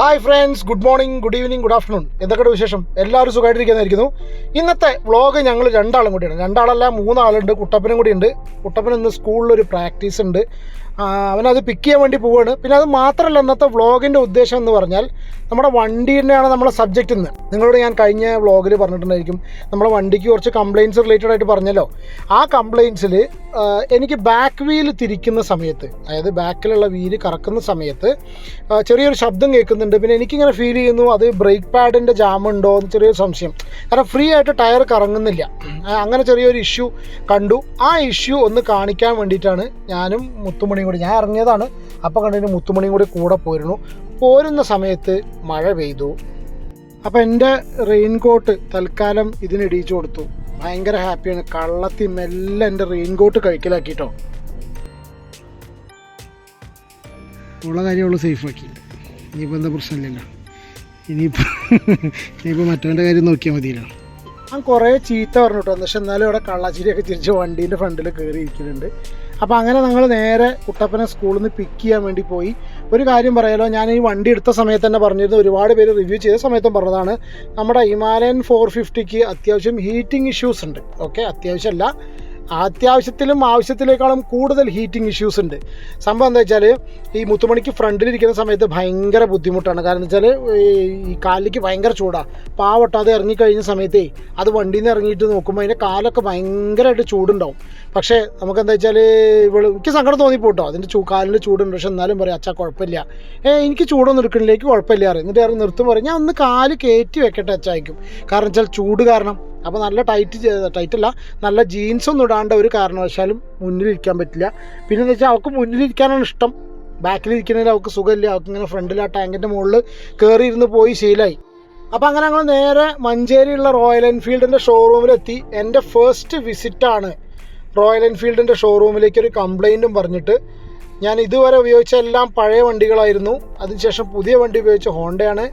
Hi friends good morning good evening good afternoon എന്തൊക്കെയാണ് വിശേഷം? എല്ലാവരും സുഖമായിട്ടിരിക്കുന്നതായിരിക്കുന്നു. ഇന്നത്തെ വ്ളോഗ് ഞങ്ങൾ രണ്ടാളും കൂടിയാണ്. രണ്ടാളല്ല മൂന്നാളുണ്ട്. കുട്ടപ്പനും കൂടി ഉണ്ട് കുട്ടപ്പൻ ഇന്ന് സ്കൂളിലൊരു പ്രാക്ടീസ് ഉണ്ട്. അവനത് പിക്ക് ചെയ്യാൻ വേണ്ടി പോവുകയാണ് പിന്നെ അത് മാത്രമല്ല ഇന്നത്തെ വ്ളോഗിന്റെ ഉദ്ദേശം എന്ന് പറഞ്ഞാൽ നമ്മുടെ വണ്ടി തന്നെയാണ് നമ്മുടെ സബ്ജക്റ്റ് ഇന്ന്. നിങ്ങളോട് ഞാൻ കഴിഞ്ഞ വ്ളോഗിൽ പറഞ്ഞിട്ടുണ്ടായിരിക്കും നമ്മുടെ വണ്ടിക്ക് കുറച്ച് കംപ്ലയിൻസ് റിലേറ്റഡ് ആയിട്ട് പറഞ്ഞല്ലോ. ആ കംപ്ലയിൻസിൽ എനിക്ക് ബാക്ക് വീൽ തിരിക്കുന്ന സമയത്ത് അതായത് ബാക്കിലുള്ള വീൽ കറക്കുന്ന സമയത്ത് ചെറിയൊരു ശബ്ദം കേൾക്കുന്നുണ്ട്. പിന്നെ എനിക്കിങ്ങനെ ഫീൽ ചെയ്യുന്നു അത് ബ്രേക്ക് പാഡിന്റെ ജാം ഉണ്ടോ എന്ന് ചെറിയൊരു സംശയം. കാരണം ഫ്രീ ആയിട്ട് ടയർ കറങ്ങുന്നില്ല. അങ്ങനെ ചെറിയൊരു ഇഷ്യൂ കണ്ടു. ആ ഇഷ്യൂ ഒന്ന് കാണിക്കാൻ വേണ്ടിയിട്ടാണ് ഞാനും മുത്തുമണിയും കൂടി. ഞാൻ ഇറങ്ങിയതാണ്. അപ്പോൾ കണ്ടതിന് മുത്തുമണിയും കൂടി കൂടെ പോയിരുന്നു. പോരുന്ന സമയത്ത് മഴ പെയ്തു. അപ്പോൾ എന്റെ റെയിൻകോട്ട് തൽക്കാലം ഇതിന് ഇടിച്ചു കൊടുത്തു. ഭയങ്കര ഹാപ്പിയാണ്. കള്ളത്തി മെല്ലെ എന്റെ റെയിൻകോട്ട് കഴിക്കലാക്കിട്ടോ ഉള്ള കാര്യമുള്ള സേഫാക്കി ഇനിയിപ്പോൾ എന്താ പ്രശ്നമില്ലല്ലോ. ഇനിയിപ്പോൾ ഇനിയിപ്പോൾ മറ്റവന്റെ കാര്യം നോക്കിയാൽ മതിയല്ലോ. ഞാൻ കുറേ ചീത്ത പറഞ്ഞു കേട്ടോ പക്ഷെ എന്നാലും ഇവിടെ കള്ളാച്ചിരിയൊക്കെ തിരിച്ച് വണ്ടീന്റെ ഫ്രണ്ടിൽ കയറി ഇരിക്കുന്നുണ്ട് അപ്പോൾ അങ്ങനെ ഞങ്ങൾ നേരെ കുട്ടപ്പനെ സ്കൂളിൽ നിന്ന് പിക്ക് ചെയ്യാൻ വേണ്ടി പോയി. ഒരു കാര്യം പറയാലോ ഞാൻ ഈ വണ്ടി എടുത്ത സമയത്ത് തന്നെ പറഞ്ഞിരുന്നു ഒരുപാട് പേര് റിവ്യൂ ചെയ്ത സമയത്തും പറഞ്ഞതാണ് നമ്മുടെ ഹിമാലയൻ ഫോർ ഫിഫ്റ്റിക്ക് അത്യാവശ്യം ഹീറ്റിംഗ് ഇഷ്യൂസ് ഉണ്ട്. ഓക്കെ അത്യാവശ്യമല്ല. അത്യാവശ്യത്തിലും ആവശ്യത്തിലേക്കാളും കൂടുതൽ ഹീറ്റിംഗ് ഇഷ്യൂസ് ഉണ്ട്. സംഭവം എന്താ വെച്ചാൽ ഈ മുത്തുമണിക്ക് ഫ്രണ്ടിലിരിക്കുന്ന സമയത്ത് ഭയങ്കര ബുദ്ധിമുട്ടാണ്. കാരണം വെച്ചാൽ ഈ കാലിലേക്ക് ഭയങ്കര ചൂടാണ് പാവട്ടാതെ ഇറങ്ങിക്കഴിഞ്ഞ സമയത്തേ അത് വണ്ടിയിൽ നിന്ന് ഇറങ്ങിയിട്ട് നോക്കുമ്പോൾ അതിന്റെ കാലൊക്കെ ഭയങ്കരമായിട്ട് ചൂടുണ്ടാവും. പക്ഷേ നമുക്ക് എന്താ വെച്ചാൽ ഇവൾ എനിക്ക് സങ്കടം തോന്നിപ്പോട്ടോ. അതിന്റെ ചൂ കാലിന്റെ ചൂടുണ്ട്. പക്ഷെ എന്നാലും പറയും അച്ഛാ കുഴപ്പമില്ല. ഏ എനിക്ക് ചൂടൊന്നും എടുക്കണിലേക്ക് കുഴപ്പമില്ല അറിയാം എന്നിട്ട് ഇറങ്ങി നിർത്തും പറയും. ഞാൻ ഒന്ന് കാൽ കയറ്റി വെക്കട്ടെ അച്ഛായിരിക്കും കാരണം വെച്ചാൽ ചൂട് കാരണം. അപ്പോൾ നല്ല ടൈറ്റ് ടൈറ്റല്ല. നല്ല ജീൻസ് ഒന്നും ഇടാണ്ട് ഒരു കാരണവശാലും മുന്നിലിരിക്കാൻ പറ്റില്ല. പിന്നെ എന്താ വെച്ചാൽ അവൾക്ക് മുന്നിലിരിക്കാനാണ് ഇഷ്ടം. ബാക്കിലിരിക്കുന്നതിൽ അവൾക്ക് സുഖമില്ല. അവൾക്ക് ഇങ്ങനെ ഫ്രണ്ടിൽ ആ ടാങ്കിന്റെ മുകളിൽ കയറി ഇരുന്ന് പോയി ശീലായി. അപ്പോൾ അങ്ങനെ ഞങ്ങൾ നേരെ മഞ്ചേരിയുള്ള റോയൽ എൻഫീൽഡിന്റെ ഷോറൂമിലെത്തി എന്റെ ഫസ്റ്റ് വിസിറ്റാണ് റോയൽ എൻഫീൽഡിന്റെ ഷോറൂമിലേക്ക് ഒരു കംപ്ലൈന്റും പറഞ്ഞിട്ട് ഞാൻ ഇതുവരെ ഉപയോഗിച്ച എല്ലാം പഴയ വണ്ടികളായിരുന്നു. അതിനുശേഷം പുതിയ വണ്ടി ഉപയോഗിച്ച ഹോണ്ടയാണ്.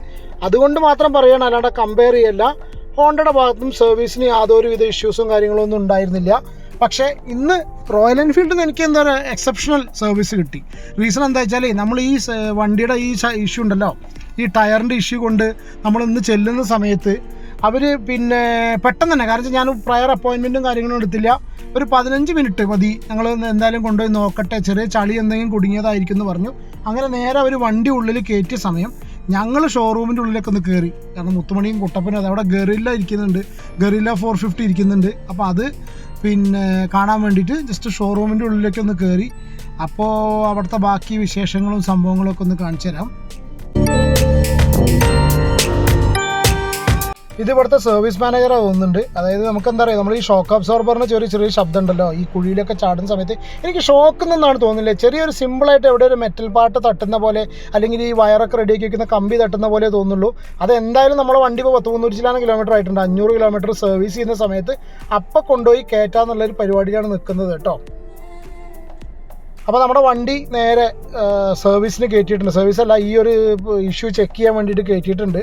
അതുകൊണ്ട് മാത്രം പറയണം അല്ലാണ്ട് കമ്പയർ ചെയ്യല്ല. ഹോണ്ടയുടെ ഭാഗത്തും സർവീസിന് യാതൊരുവിധ ഇഷ്യൂസും കാര്യങ്ങളും ഒന്നും ഉണ്ടായിരുന്നില്ല. പക്ഷേ ഇന്ന് റോയൽ എൻഫീൽഡിൽ നിന്ന് എനിക്ക് എന്താ പറയുക എക്സെപ്ഷണൽ സർവീസ് കിട്ടി. റീസൺ എന്താ വെച്ചാൽ നമ്മൾ ഈ വണ്ടിയുടെ ഈ ഇഷ്യൂ ഉണ്ടല്ലോ. ഈ ടയറിന്റെ ഇഷ്യൂ കൊണ്ട് നമ്മൾ ഇന്ന് ചെല്ലുന്ന സമയത്ത് അവർ പിന്നെ പെട്ടെന്ന് തന്നെ കാരണം ഞാൻ പ്രയർ അപ്പോയിൻമെന്റും കാര്യങ്ങളും എടുത്തില്ല. ഒരു പതിനഞ്ച് മിനിറ്റ് മതി. ഞങ്ങൾ എന്തായാലും കൊണ്ടുപോയി നോക്കട്ടെ. ചെറിയ ചളി എന്തെങ്കിലും കുടുങ്ങിയതായിരിക്കും എന്ന് പറഞ്ഞു. അങ്ങനെ നേരെ അവർ വണ്ടി ഉള്ളിൽ കയറ്റിയ സമയം ഞങ്ങൾ ഷോറൂമിന്റെ ഉള്ളിലൊക്കെ ഒന്ന് കയറി കാരണം മുത്തുമണിയും കുട്ടപ്പനും അത് അവിടെ ഗറില്ല ഇരിക്കുന്നുണ്ട്. ഗറില്ല ഫോർ ഫിഫ്റ്റി ഇരിക്കുന്നുണ്ട്. അപ്പോൾ അത് പിന്നെ കാണാൻ വേണ്ടിയിട്ട് ജസ്റ്റ് ഷോറൂമിന്റെ ഉള്ളിലേക്ക് ഒന്ന് കയറി അപ്പോൾ അവിടുത്തെ ബാക്കി വിശേഷങ്ങളും സംഭവങ്ങളൊക്കെ ഒന്ന് കാണിച്ചു തരാം ഇത് ഇവിടുത്തെ സർവീസ് മാനേജർ ആവുന്നുണ്ട്. അതായത് നമുക്ക് എന്താ പറയുക നമ്മൾ ഈ ഷോക്ക് അബ്സോർബറിന് ചെറിയ ചെറിയ ശബ്ദം ഉണ്ടല്ലോ ഈ കുഴിയിലൊക്കെ ചാടുന്ന സമയത്ത് എനിക്ക് ഷോക്ക് നിന്നാണ് തോന്നുന്നില്ല? ചെറിയൊരു സിമ്പിളായിട്ട് എവിടെ ഒരു മെറ്റൽ പാട്ട് തട്ടുന്ന പോലെ അല്ലെങ്കിൽ ഈ വയറൊക്കെ റെഡിയാക്കി വെക്കുന്ന കമ്പി തട്ടുന്ന പോലെ തോന്നുള്ളൂ അത് എന്തായാലും നമ്മൾ വണ്ടി ഇപ്പോൾ പത്ത് മുന്നൂറ്റി ചിലാനം കിലോമീറ്റർ ആയിട്ടുണ്ട്. അഞ്ഞൂറ് കിലോമീറ്റർ സർവീസ് ചെയ്യുന്ന സമയത്ത് അപ്പം കൊണ്ടുപോയി കയറ്റാന്നുള്ളൊരു പരിപാടിയാണ് നിൽക്കുന്നത് കേട്ടോ. അപ്പോൾ നമ്മുടെ വണ്ടി നേരെ സർവീസിന് കയറ്റിയിട്ടുണ്ട് സർവീസ് അല്ല ഈ ഒരു ഇഷ്യൂ ചെക്ക് ചെയ്യാൻ വേണ്ടിയിട്ട് കയറ്റിയിട്ടുണ്ട്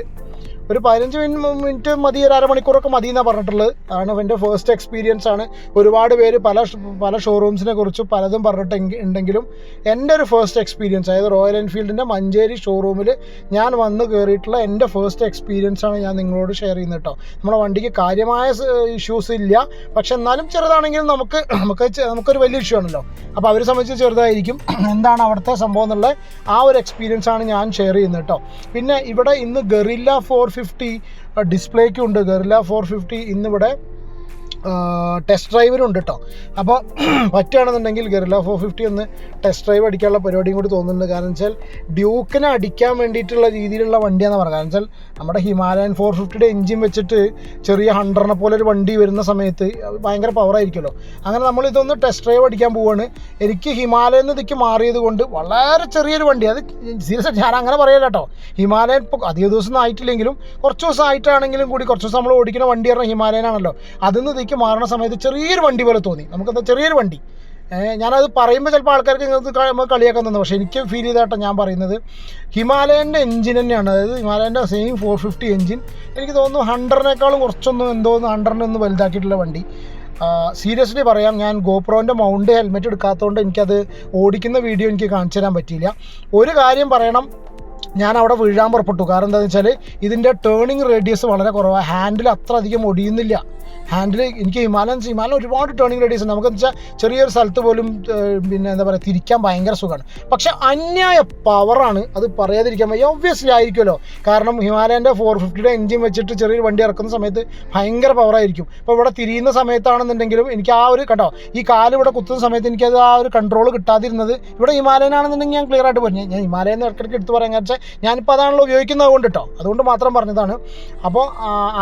ഒരു പതിനഞ്ച് മിനി- മിനിറ്റ് മതി ഒരു അരമണിക്കൂറൊക്കെ മതി എന്നാണ് പറഞ്ഞിട്ടുള്ളത്. ആണ് എന്റെ ഫസ്റ്റ് എക്സ്പീരിയൻസ് ആണ്. ഒരുപാട് പേര് പല പല ഷോറൂംസിനെ കുറിച്ച് പലതും പറഞ്ഞിട്ട് ഉണ്ടെങ്കിലും എന്റെ ഒരു ഫസ്റ്റ് എക്സ്പീരിയൻസ് അതായത് റോയൽ എൻഫീൽഡിന്റെ മഞ്ചേരി ഷോറൂമിൽ ഞാൻ വന്ന് കയറിയിട്ടുള്ള എന്റെ ഫസ്റ്റ് എക്സ്പീരിയൻസ് ആണ് ഞാൻ നിങ്ങളോട് ഷെയർ ചെയ്യുന്നത് കേട്ടോ നമ്മുടെ വണ്ടിക്ക് കാര്യമായ ഇഷ്യൂസ് ഇല്ല. പക്ഷെ എന്നാലും ചെറുതാണെങ്കിലും നമുക്ക് നമുക്ക് നമുക്കൊരു വലിയ ഇഷ്യൂ ആണല്ലോ. അപ്പോൾ അവരെ സംബന്ധിച്ച് ചെറുതായിരിക്കും. എന്താണ് അവിടുത്തെ സംഭവം എന്നുള്ള ആ ഒരു എക്സ്പീരിയൻസ് ആണ് ഞാൻ ഷെയർ ചെയ്യുന്നത് കേട്ടോ പിന്നെ ഇവിടെ ഇന്ന് ഗറില്ല ഫോർ ഫിഫ്റ്റി ഡിസ്പ്ലേക്കും ഉണ്ട്. ഗറില്ല ഫോർ ഫിഫ്റ്റി ഇന്നിവിടെ ടെസ്റ്റ് ഡ്രൈവറും ഉണ്ട് കേട്ടോ അപ്പോൾ പറ്റുകയാണെന്നുണ്ടെങ്കിൽ ഗെറില ഫോർ ഫിഫ്റ്റി ഒന്ന് ടെസ്റ്റ് ഡ്രൈവ് അടിക്കാനുള്ള പരിപാടിയും കൂടി തോന്നുന്നുണ്ട്. കാരണം വെച്ചാൽ ഡ്യൂക്കിനെ അടിക്കാൻ വേണ്ടിയിട്ടുള്ള രീതിയിലുള്ള വണ്ടിയാണെന്ന് പറയാം കാരണം വെച്ചാൽ നമ്മുടെ ഹിമാലയൻ ഫോർ ഫിഫ്റ്റിയുടെ എഞ്ചിൻ വെച്ചിട്ട് ചെറിയ ഹൺഡ്രഡിനെ പോലെ ഒരു വണ്ടി വരുന്ന സമയത്ത് ഭയങ്കര പവറായിരിക്കുമല്ലോ അങ്ങനെ നമ്മൾ ഇതൊന്ന് ടെസ്റ്റ് ഡ്രൈവ് അടിക്കാൻ പോവുകയാണ് എനിക്ക് ഹിമാലയൻ ഇതിക്ക് മാറിയത് കൊണ്ട് വളരെ ചെറിയൊരു വണ്ടി. അത് സീരിയസ് ഞാൻ അങ്ങനെ പറയല്ല കേട്ടോ ഹിമാലയൻ ഇപ്പോൾ അധിക ദിവസം ആയിട്ടില്ലെങ്കിലും കുറച്ച് ദിവസം ആയിട്ടാണെങ്കിലും കൂടി കുറച്ച് ദിവസം നമ്മൾ ഓടിക്കുന്ന വണ്ടി പറഞ്ഞാൽ ഹിമാലയൻ ആണല്ലോ. അതിൽ നിന്ന് ഇതിക്ക് മാറുന്ന സമയത്ത് ചെറിയൊരു വണ്ടി പോലെ തോന്നി. നമുക്കെന്താ ചെറിയൊരു വണ്ടി. ഞാനത് പറയുമ്പോൾ ചിലപ്പോൾ ആൾക്കാർക്ക് ഇങ്ങനത്തെ കളിയാക്കാൻ തന്നെ. പക്ഷേ എനിക്ക് ഫീൽ ചെയ്താട്ടോ ഞാൻ പറയുന്നത്. ഹിമാലയന്റെ എഞ്ചിൻ തന്നെയാണ്. അതായത് ഹിമാലയന്റെ സെയിം ഫോർ ഫിഫ്റ്റി എഞ്ചിൻ എനിക്ക് തോന്നുന്നു ഹൺഡ്രഡിനേക്കാളും കുറച്ചൊന്നും എന്തോ ഒന്ന് ഹൺഡ്രഡിനൊന്ന് വലുതാക്കിയിട്ടുള്ള വണ്ടി. സീരിയസ്ലി പറയാം ഞാൻ ഗോപ്രോന്റെ മൗണ്ട് ഹെൽമെറ്റ് എടുക്കാത്തതുകൊണ്ട് എനിക്കത് ഓടിക്കുന്ന വീഡിയോ എനിക്ക് കാണിച്ചു തരാൻ പറ്റിയില്ല. ഒരു കാര്യം പറയണം. ഞാൻ അവിടെ വീഴാൻ പുറപ്പെട്ടു. കാരണം എന്താണെന്ന് വെച്ചാൽ ഇതിന്റെ ടേണിങ് റേഡിയസ് വളരെ കുറവാണ് ഹാൻഡിൽ അത്ര അധികം ഒടിയുന്നില്ല. ഹാൻഡിൽ എനിക്ക് ഹിമാലയൻ ഹിമാലയൻ ഒരുപാട് ടേണിങ് റേഡിയസ് ഉണ്ട്. നമുക്ക് വെച്ചാൽ ചെറിയൊരു സ്ഥലത്ത് പോലും പിന്നെ എന്താ പറയുക തിരിക്കാൻ ഭയങ്കര സുഖമാണ്. പക്ഷെ അന്യായ പവറാണ് അത് പറയാതിരിക്കാൻ വയ്യ. ഒബ്വിയസ്ലി ആയിരിക്കുമല്ലോ. കാരണം ഹിമാലയന്റെ ഫോർ ഫിഫ്റ്റിയുടെ എൻജിൻ വെച്ചിട്ട് ചെറിയൊരു വണ്ടി ഇറക്കുന്ന സമയത്ത് ഭയങ്കര പവറായിരിക്കും അപ്പോൾ ഇവിടെ തിരിയുന്ന സമയത്താണെന്നുണ്ടെങ്കിലും എനിക്ക് ആ ഒരു കണ്ടോ ഈ കാൽ ഇവിടെ കുത്തുന്ന സമയത്ത് എനിക്കത് ആ ഒരു കൺട്രോൾ കിട്ടാതിരുന്നത് ഇവിടെ ഹിമാലയൻ ആണെന്നുണ്ടെങ്കിൽ ഞാൻ ക്ലിയർ ആയിട്ട് പറഞ്ഞു. ഞാൻ ഹിമാലയൻ എന്ന് ഇടയ്ക്കിടയ്ക്ക് എടുത്ത് പറയാൻ വെച്ചാൽ ഞാനിപ്പോൾ അതാണല്ലോ ഉപയോഗിക്കുന്നത് കൊണ്ട് കേട്ടോ അതുകൊണ്ട് മാത്രം പറഞ്ഞതാണ്. അപ്പോൾ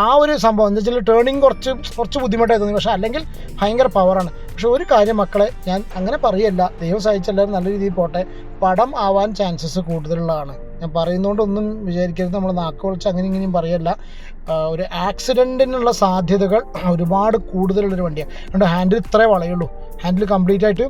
ആ ഒരു സംഭവം എന്താ വെച്ചാൽ ടേണിങ് കുറച്ച് കുറച്ച് ബുദ്ധിമുട്ടായി തോന്നി. പക്ഷേ അല്ലെങ്കിൽ ഭയങ്കര പവറാണ് പക്ഷെ ഒരു കാര്യം മക്കളെ ഞാൻ അങ്ങനെ പറയല്ല. ദൈവം സഹിച്ചെല്ലാവരും നല്ല രീതിയിൽ പോട്ടെ. പടം ആവാൻ ചാൻസസ് കൂടുതലുള്ളതാണ്. ഞാൻ പറയുന്നതുകൊണ്ടൊന്നും വിചാരിക്കരുത്. നമ്മൾ നാക്ക് വിളിച്ച് അങ്ങനെ ഇങ്ങനെയും പറയല്ല. ഒരു ആക്സിഡന്റിനുള്ള സാധ്യതകൾ ഒരുപാട് കൂടുതലുള്ളൊരു വണ്ടിയാണ് അതുകൊണ്ട് ഹാൻഡിൽ ഇത്രേ വളയുള്ളൂ. ഹാൻഡിൽ കംപ്ലീറ്റ് ആയിട്ട്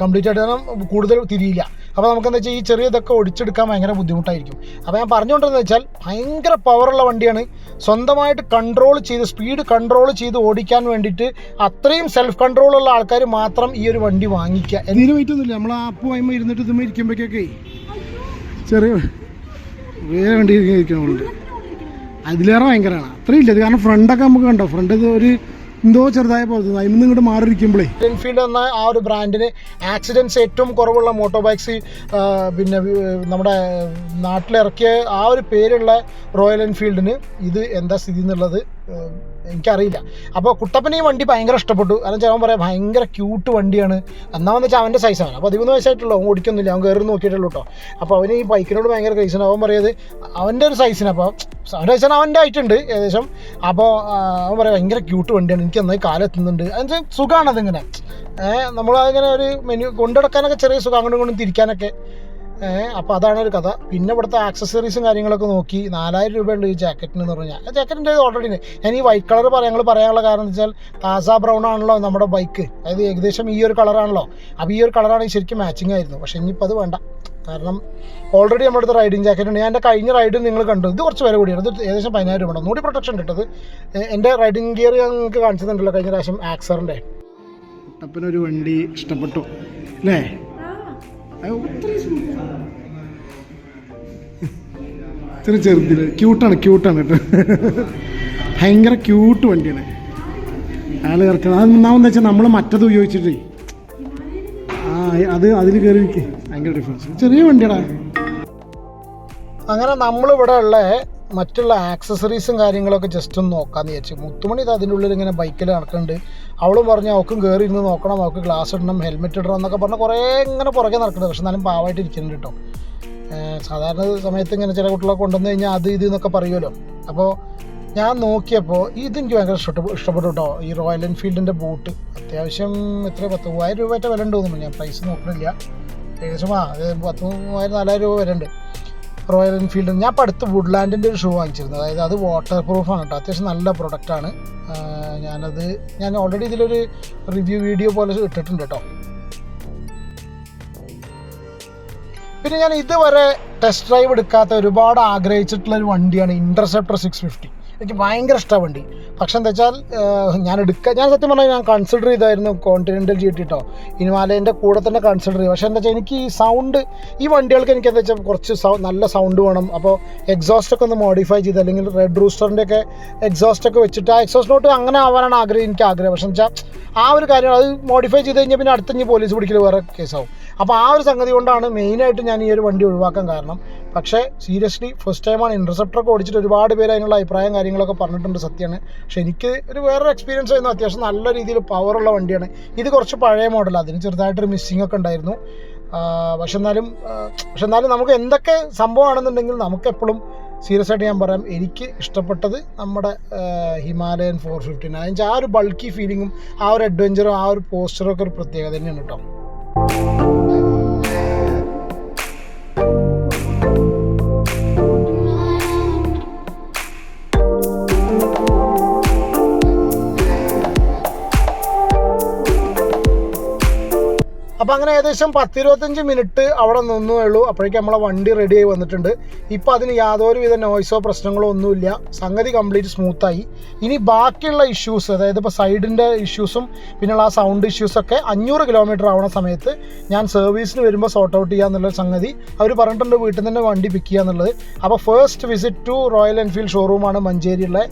കംപ്ലീറ്റ് ആയിട്ട് കൂടുതൽ തിരിയില്ല. അപ്പോൾ നമുക്ക് എന്താ വെച്ചാൽ ഈ ചെറിയതൊക്കെ ഒടിച്ചെടുക്കാൻ ഭയങ്കര ബുദ്ധിമുട്ടായിരിക്കും. അപ്പോൾ ഞാൻ പറഞ്ഞുകൊണ്ടെന്ന് വെച്ചാൽ ഭയങ്കര പവറുള്ള വണ്ടിയാണ് സ്വന്തമായിട്ട് കൺട്രോൾ ചെയ്ത് സ്പീഡ് കൺട്രോൾ ചെയ്ത് ഓടിക്കാൻ വേണ്ടിയിട്ട് അത്രയും സെൽഫ് കൺട്രോൾ ഉള്ള ആൾക്കാർ മാത്രം ഈ ഒരു വണ്ടി വാങ്ങിക്കുക. നമ്മൾ ആപ്പ് വായ്മ ഇരുന്നിട്ട് ഇരിക്കുമ്പോഴേക്കൊക്കെ ചെറിയ വേറെ വണ്ടി അതിലേറെ ഭയങ്കരമാണ്. അത്രയും ഇല്ല. ഇത് കാരണം ഫ്രണ്ടൊക്കെ നമുക്ക് കണ്ടോ? ഫ്രണ്ട് ഒരു എന്തോ ചെറുതായ പോലെ തോന്നുന്നു അതിൽ നിന്ന് ഇങ്ങോട്ട് മാറിയിരിക്കുമ്പോഴേ എൻഫീൽഡ് എന്ന ആ ഒരു ബ്രാൻഡിന് ആക്സിഡൻസ് ഏറ്റവും കുറവുള്ള മോട്ടോർ ബൈക്സ് പിന്നെ നമ്മുടെ നാട്ടിലിറക്കിയ ആ ഒരു പേരുള്ള റോയൽ എൻഫീൽഡിന് ഇത് എന്താ സ്ഥിതി എന്നുള്ളത് എനിക്കറിയില്ല. അപ്പോൾ കുട്ടപ്പന് ഈ വണ്ടി ഭയങ്കര ഇഷ്ടപ്പെട്ടു. കാരണം അവൻ പറയാം ഭയങ്കര ക്യൂട്ട് വണ്ടിയാണ്. എന്നാന്ന് വെച്ചാൽ അവന്റെ സൈസാണ് അപ്പോൾ പതിമൂന്ന് വയസ്സായിട്ടുള്ളൂ അവൻ ഓടിക്കൊന്നുമില്ല. അവൻ കയറി നോക്കിയിട്ടുള്ളൂ കേട്ടോ അപ്പോൾ അവന് ഈ ബൈക്കിനോട് ഭയങ്കര ക്രൈസാണ് അവൻ പറയുന്നത് അവന്റെ ഒരു സൈസിന് അപ്പോൾ അവന്റെ സൈസാണ് അവന്റെ ആയിട്ടുണ്ട് ഏകദേശം. അപ്പോൾ അവൻ പറയാം ഭയങ്കര ക്യൂട്ട് വണ്ടിയാണ്. എനിക്ക് നന്നായി കാലെത്തുന്നുണ്ട് എന്നുവെച്ചാൽ സുഖമാണ് അതിങ്ങനെ. നമ്മളതിങ്ങനെ ഒരു മെനു കൊണ്ടുനടക്കാനൊക്കെ ചെറിയ സുഖം അങ്ങോട്ടും ഇങ്ങോട്ടും തിരിക്കാനൊക്കെ. അപ്പോൾ അതാണ് ഒരു കഥ. പിന്നെ ഇവിടുത്തെ ആക്സസറീസും കാര്യങ്ങളൊക്കെ നോക്കി. നാലായിരം രൂപയുണ്ട് ഈ ജാക്കറ്റിന് എന്ന് പറഞ്ഞാൽ ആ ജാക്കറ്റിന്റെ ഓൾറെഡി ഞാൻ ഈ വൈറ്റ് കളർ പറയാൻ പറയാനുള്ള കാരണം എന്ന് വെച്ചാൽ താസ ബ്രൗൺ ആണല്ലോ നമ്മുടെ ബൈക്ക് അതായത് ഏകദേശം ഈ ഒരു കളറാണല്ലോ അപ്പോൾ ഈ ഒരു കളറാണെങ്കിൽ ശരിക്കും മാച്ചിങ് ആയിരുന്നു. പക്ഷേ ഇനിയിപ്പോൾ അത് വേണ്ട. കാരണം ഓൾറെഡി നമ്മുടെ അടുത്ത് റൈഡിങ് ജാക്കറ്റ് ഉണ്ട്. ഞാൻ എന്റെ കഴിഞ്ഞ റൈഡ് നിങ്ങൾ കണ്ടു. ഇത് കുറച്ച് വില കൂടിയാണ്. ഇത് ഏകദേശം പതിനായിരം രൂപ നൂടി പ്രൊട്ടക്ഷൻ കിട്ടത് എന്റെ റൈഡിങ് ഗിയർ ഞാൻ നിങ്ങൾക്ക് കാണിച്ചിട്ടുണ്ടല്ലോ കഴിഞ്ഞ പ്രാവശ്യം ആക്സറിന്റെ ഒരു വണ്ടി ഇഷ്ടപ്പെട്ടു. അല്ലേ ഇത്തിരി ചെറുതിൽ. ക്യൂട്ടാണ് ക്യൂട്ടാണ് കേട്ടോ. ഭയങ്കര ക്യൂട്ട് വണ്ടിയാണ്. അയാൾ കറക്റ്റ് അത് ഒന്നാമെന്ന് വെച്ചാൽ നമ്മൾ മറ്റത് ഉപയോഗിച്ചിട്ടേ. ആ അത് അതിൽ കയറി. ഭയങ്കര ഡിഫറൻസ് ചെറിയ വണ്ടിയാണ് അങ്ങനെ നമ്മളിവിടെ ഉള്ള മറ്റുള്ള ആക്സസറീസും കാര്യങ്ങളൊക്കെ ജസ്റ്റ് ഒന്ന് നോക്കാമെന്ന് വിചാരിച്ചു. മുത്തുമണി ഇത് അതിന്റെ ഉള്ളിൽ ഇങ്ങനെ ബൈക്കിൽ നടക്കുന്നുണ്ട് അവളും പറഞ്ഞു അവൾക്കും കയറി ഇരുന്ന് നോക്കണം. അവൾക്ക് ഗ്ലാസ് ഇടണം ഹെൽമെറ്റ് ഇടണം എന്നൊക്കെ പറഞ്ഞ് കുറേ ഇങ്ങനെ പുറകെ നടക്കുന്നുണ്ട് പക്ഷെ എന്നാലും പാവമായിട്ട് ഇരിക്കുന്നുണ്ട് കേട്ടോ. സാധാരണ സമയത്ത് ഇങ്ങനെ ചില കുട്ടികളെ കൊണ്ടുവന്ന് കഴിഞ്ഞാൽ അത് ഇത് എന്നൊക്കെ പറയുമല്ലോ. അപ്പോൾ ഞാൻ നോക്കിയപ്പോൾ ഇതെനിക്ക് ഭയങ്കര ഇഷ്ടപ്പെട്ടു ഇഷ്ടപ്പെട്ടു കേട്ടോ. ഈ റോയൽ എൻഫീൽഡിന്റെ ബൂട്ട് അത്യാവശ്യം എത്ര പത്ത് മൂവായിരം രൂപയുടെ വില ഉണ്ടോ തോന്നുന്നു. ഞാൻ പ്രൈസ് നോക്കണില്ല. ഏകദേശം ആ പത്ത് മൂവായിരം നാലായിരം രൂപ വരെ ഉണ്ട് റോയൽ എൻഫീൽഡ് ഞാൻ ഇപ്പോൾ അടുത്ത് വുഡ്ലാൻഡിന്റെ ഒരു ഷൂ വാങ്ങിച്ചിരുന്നു. അതായത് അത് വാട്ടർ പ്രൂഫാണ് കേട്ടോ അത്യാവശ്യം നല്ല പ്രൊഡക്റ്റാണ് ഞാനത് ഞാൻ ഓൾറെഡി ഇതിലൊരു റിവ്യൂ വീഡിയോ പോലെ ഇട്ടിട്ടുണ്ട് കേട്ടോ പിന്നെ ഞാൻ ഇതുവരെ ടെസ്റ്റ് ഡ്രൈവ് എടുക്കാത്ത ഒരുപാട് ആഗ്രഹിച്ചിട്ടുള്ള ഒരു വണ്ടിയാണ് ഇന്റർസെപ്റ്റർ സിക്സ് ഫിഫ്റ്റി എനിക്ക് ഭയങ്കര ഇഷ്ടമാണ് വണ്ടി. പക്ഷെ എന്താ വെച്ചാൽ ഞാൻ എടുക്കുക ഞാൻ സത്യം പറഞ്ഞാൽ ഞാൻ കൺസിഡർ ചെയ്തായിരുന്നു കോണ്ടിനെന്റൽ ജി ടി കേട്ടോ ഹിമാലയന്റെ കൂടെ തന്നെ കൺസിഡർ ചെയ്യും പക്ഷേ എന്താ വെച്ചാൽ എനിക്ക് ഈ സൗണ്ട് ഈ വണ്ടികൾക്ക് എനിക്ക് എന്താ വെച്ചാൽ കുറച്ച് നല്ല സൗണ്ട് വേണം. അപ്പോൾ എക്സോസ്റ്റ് ഒക്കെ ഒന്ന് മോഡിഫൈ ചെയ്ത് അല്ലെങ്കിൽ റെഡ് റൂസ്റ്ററിന്റെ ഒക്കെ എക്സോസ്റ്റ് ഒക്കെ വെച്ചിട്ട് ആ എക്സോസ്റ്റ് നോട്ട് അങ്ങനെ ആവാനാണ് ആഗ്രഹം എനിക്ക് ആഗ്രഹം. പക്ഷെ വെച്ചാൽ ആ ഒരു കാര്യം അത് മോഡിഫൈ ചെയ്ത് കഴിഞ്ഞാൽ പിന്നെ അടുത്ത പോലീസ് പിടിക്കൽ വേറെ കേസാവും അപ്പോൾ ആ ഒരു സംഗതി കൊണ്ടാണ് മെയിനായിട്ട് ഞാൻ ഈ ഒരു വണ്ടി ഒഴിവാക്കാൻ കാരണം പക്ഷേ സീരിയസ്ലി ഫസ്റ്റ് ടൈമാണ് ഇന്റർസെപ്റ്ററൊക്കെ ഓടിച്ചിട്ട് ഒരുപാട് പേര് അതിനുള്ള അഭിപ്രായം കാര്യങ്ങളൊക്കെ പറഞ്ഞിട്ടുണ്ട് സത്യമാണ്. പക്ഷേ എനിക്ക് ഒരു വേറൊരു എക്സ്പീരിയൻസ് ആയിരുന്നു. അത്യാവശ്യം നല്ല രീതിയിൽ പവറുള്ള വണ്ടിയാണ്. ഇത് കുറച്ച് പഴയ മോഡൽ അതിന് ചെറുതായിട്ടൊരു മിസ്സിംഗ് ഒക്കെ ഉണ്ടായിരുന്നു. പക്ഷെ എന്നാലും പക്ഷെ എന്നാലും നമുക്ക് എന്തൊക്കെ സംഭവമാണെന്നുണ്ടെങ്കിൽ നമുക്ക് എപ്പോഴും സീരിയസ് ആയിട്ട് ഞാൻ പറയാം എനിക്ക് ഇഷ്ടപ്പെട്ടത് നമ്മുടെ ഹിമാലയൻ ഫോർ ഫിഫ്റ്റീൻ അതിന്റെ ആ ഒരു ബൾക്കി ഫീലിങ്ങും ആ ഒരു അഡ്വഞ്ചറും ആ ഒരു പോസ്റ്ററും ഒക്കെ ഒരു പ്രത്യേകത തന്നെയാണ് കേട്ടോ. അപ്പോൾ അങ്ങനെ ഏകദേശം പത്തിരുപത്തഞ്ച് മിനിറ്റ് അവിടെ നിന്നേ ഉള്ളൂ അപ്പോഴേക്കും നമ്മളെ വണ്ടി റെഡി ആയി വന്നിട്ടുണ്ട്. ഇപ്പോൾ അതിന് യാതൊരുവിധ നോയ്സോ പ്രശ്നങ്ങളോ ഒന്നുമില്ല. സംഗതി കംപ്ലീറ്റ് സ്മൂത്തായി ഇനി ബാക്കിയുള്ള ഇഷ്യൂസ് അതായത് ഇപ്പോൾ സൈഡിന്റെ ഇഷ്യൂസും പിന്നെയുള്ള ആ സൗണ്ട് ഇഷ്യൂസൊക്കെ അഞ്ഞൂറ് കിലോമീറ്റർ ആവുന്ന സമയത്ത് ഞാൻ സർവീസിന് വരുമ്പോൾ സോർട്ട് ഔട്ട് ചെയ്യുക എന്നുള്ള സംഗതി അവർ പറഞ്ഞിട്ടുണ്ട് വീട്ടിൽ നിന്ന് തന്നെ വണ്ടി പിക്ക് ചെയ്യുക എന്നുള്ളത്. അപ്പോൾ first visit to Royal Enfield ഷോറൂമാണ് മഞ്ചേരിയിലെ.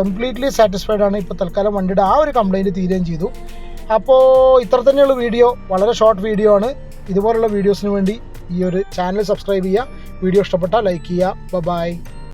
കംപ്ലീറ്റ്ലി സാറ്റിസ്ഫൈഡ് ആണ് ഇപ്പോൾ തൽക്കാലം വണ്ടിയുടെ ആ ഒരു കംപ്ലൈന്റ് തീരുകയും ചെയ്തു. അപ്പോൾ ഇത്ര തന്നെയുള്ള വീഡിയോ. വളരെ ഷോർട്ട് വീഡിയോ ആണ്. ഇതുപോലുള്ള വീഡിയോസിന് വേണ്ടി ഈ ഒരു ചാനൽ സബ്സ്ക്രൈബ് ചെയ്യുക. വീഡിയോ ഇഷ്ടപ്പെട്ടാൽ ലൈക്ക് ചെയ്യുക. ബൈ